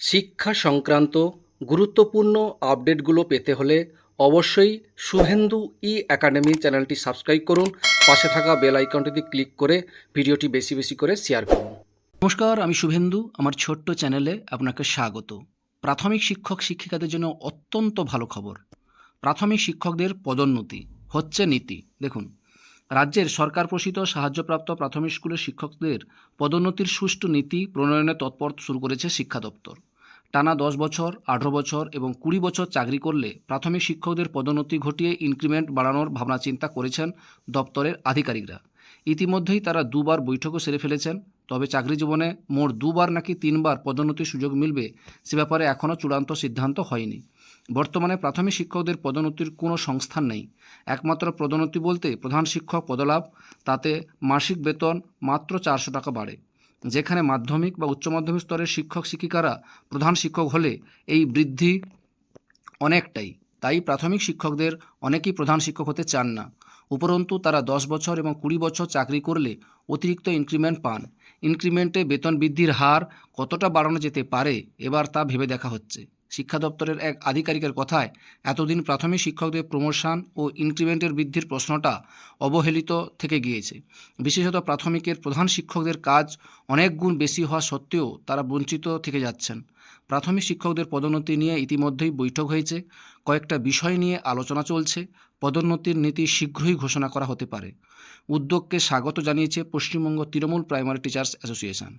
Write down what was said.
শিক্ষা সংক্রান্ত গুরুত্বপূর্ণ আপডেটগুলো পেতে হলে অবশ্যই শুভেন্দু ই একাডেমি চ্যানেলটি সাবস্ক্রাইব করুন। পাশে থাকা বেল আইকনটিতে ক্লিক করে ভিডিওটি বেশি বেশি করে শেয়ার করুন। নমস্কার, আমি শুভেন্দু। আমার ছোট্ট চ্যানেলে আপনাকে স্বাগত। প্রাথমিক শিক্ষক শিক্ষিকাদের জন্য অত্যন্ত ভালো খবর। প্রাথমিক শিক্ষকদের পদোন্নতি হচ্ছে নীতি। দেখুন, রাজ্যের সরকার প্রসিত সাহায্যপ্রাপ্ত প্রাথমিক স্কুলের শিক্ষকদের পদোন্নতির সুষ্ঠু নীতি প্রণয়নে তৎপর শুরু করেছে শিক্ষা দপ্তর। টানা দশ বছর, আঠেরো বছর এবং কুড়ি বছর চাকরি করলে প্রাথমিক শিক্ষকদের পদোন্নতি ঘটিয়ে ইনক্রিমেন্ট বাড়ানোর ভাবনা চিন্তা করেছেন দপ্তরের আধিকারিকরা। ইতিমধ্যেই তারা দুবার বৈঠকও সেরে ফেলেছেন, তবে চাকরি জীবনে মোট দুবার নাকি তিনবার পদোন্নতির সুযোগ মিলবে সে ব্যাপারে এখনও চূড়ান্ত সিদ্ধান্ত হয়নি। বর্তমানে প্রাথমিক শিক্ষকদের পদোন্নতির কোনো সংস্থান নেই। একমাত্র পদোন্নতি বলতে প্রধান শিক্ষক পদলাভ, তাতে মাসিক বেতন মাত্র চারশো টাকা বাড়ে। যেখানে মাধ্যমিক বা উচ্চ মাধ্যমিক স্তরের শিক্ষক, শিক্ষিকারা প্রধান শিক্ষক হলে এই বৃদ্ধি অনেকটাই। তাই প্রাথমিক শিক্ষকদের অনেকেই প্রধান শিক্ষক হতে চান না। উপরন্তু, তারা দশ বছর এবং কুড়ি বছর চাকরি করলে অতিরিক্ত ইনক্রিমেন্ট পান। ইনক্রিমেন্টে বেতন বৃদ্ধির হার কতটা বাড়ানো যেতে পারে, এবার তা ভেবে দেখা হচ্ছে। শিক্ষা দপ্তরের এক আধিকারিকের কথায়, এতদিন প্রাথমিক শিক্ষকদের প্রমোশন ও ইনক্রিমেন্টের বৃদ্ধির প্রশ্নটা অবহেলিত থেকে গিয়েছে। বিশেষত প্রাথমিকের প্রধান শিক্ষকদের কাজ অনেক গুণ বেশি হওয়া সত্ত্বেও তারা বঞ্চিত থেকে যাচ্ছেন। প্রাথমিক শিক্ষকদের পদোন্নতি নিয়ে ইতিমধ্যেই বৈঠক হয়েছে। কয়েকটা বিষয় নিয়ে আলোচনা চলছে। পদোন্নতির নীতি শীঘ্রই ঘোষণা করা হতে পারে। উদ্যোগকে স্বাগত জানিয়েছে Paschimbanga Trinamool primary teachers association.